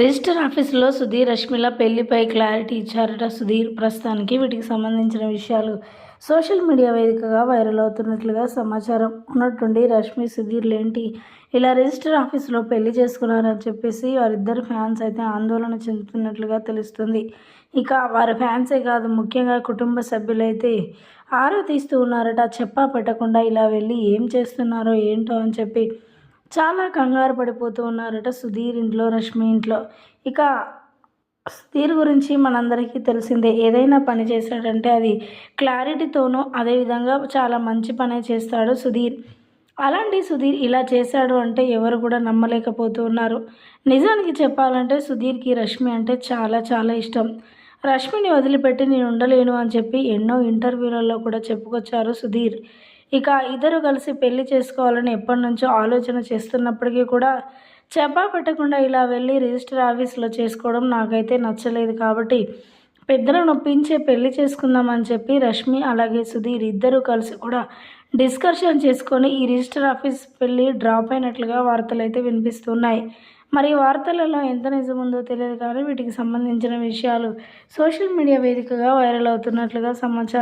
Register ఆఫీసులో Sudheer రష్మిల పెళ్ళిపై clarity ఇచ్చారట సుధీర్. ప్రస్తుతానికి వీటికి సంబంధించిన విషయాలు సోషల్ మీడియా వేదికగా వైరల్ అవుతున్నట్లుగా సమాచారం. ఉన్నట్టుండి రష్మి సుధీర్లేంటి ఇలా రిజిస్టర్ ఆఫీసులో పెళ్ళి చేసుకున్నారని చెప్పేసి వారిద్దరు ఫ్యాన్స్ అయితే ఆందోళన చెందుతున్నట్లుగా తెలుస్తుంది. ఇక వారి ఫ్యాన్సే కాదు ముఖ్యంగా కుటుంబ సభ్యులైతే ఆరా తీస్తూ ఉన్నారట. చెప్పా పెట్టకుండా ఇలా వెళ్ళి ఏం చేస్తున్నారో ఏంటో అని చెప్పి చాలా కంగారు పడిపోతూ ఉన్నారట సుధీర్ ఇంట్లో రష్మి ఇంట్లో. ఇక సుధీర్ గురించి మనందరికీ తెలిసిందే. ఏదైనా పని చేశాడంటే అది క్లారిటీతోనూ అదేవిధంగా చాలా మంచి పనే చేస్తాడు సుధీర్. అలాంటి సుధీర్ ఇలా చేశాడు అంటే ఎవరు కూడా నమ్మలేకపోతూ ఉన్నారు. నిజానికి చెప్పాలంటే సుధీర్కి రష్మి అంటే చాలా చాలా ఇష్టం. రష్మిని వదిలిపెట్టి నేను ఉండలేను అని చెప్పి ఎన్నో ఇంటర్వ్యూలలో కూడా చెప్పుకొచ్చారు సుధీర్. ఇక ఇద్దరు కలిసి పెళ్ళి చేసుకోవాలని ఎప్పటి నుంచో ఆలోచన చేస్తున్నప్పటికీ కూడా చెప్పా పెట్టకుండా ఇలా వెళ్ళి రిజిస్టర్ ఆఫీస్లో చేసుకోవడం నాకైతే నచ్చలేదు కాబట్టి పెద్దలను నొప్పించే పెళ్ళి చేసుకుందామని చెప్పి రష్మి అలాగే సుధీర్ ఇద్దరూ కలిసి కూడా డిస్కషన్ చేసుకొని ఈ రిజిస్టర్ ఆఫీస్ పెళ్ళి డ్రాప్ అయినట్లుగా వార్తలు అయితే వినిపిస్తున్నాయి. మరి వార్తలలో ఎంత నిజం ఉందో తెలియదు కానీ వీటికి సంబంధించిన విషయాలు సోషల్ మీడియా వేదికగా వైరల్ అవుతున్నట్లుగా సమాచారం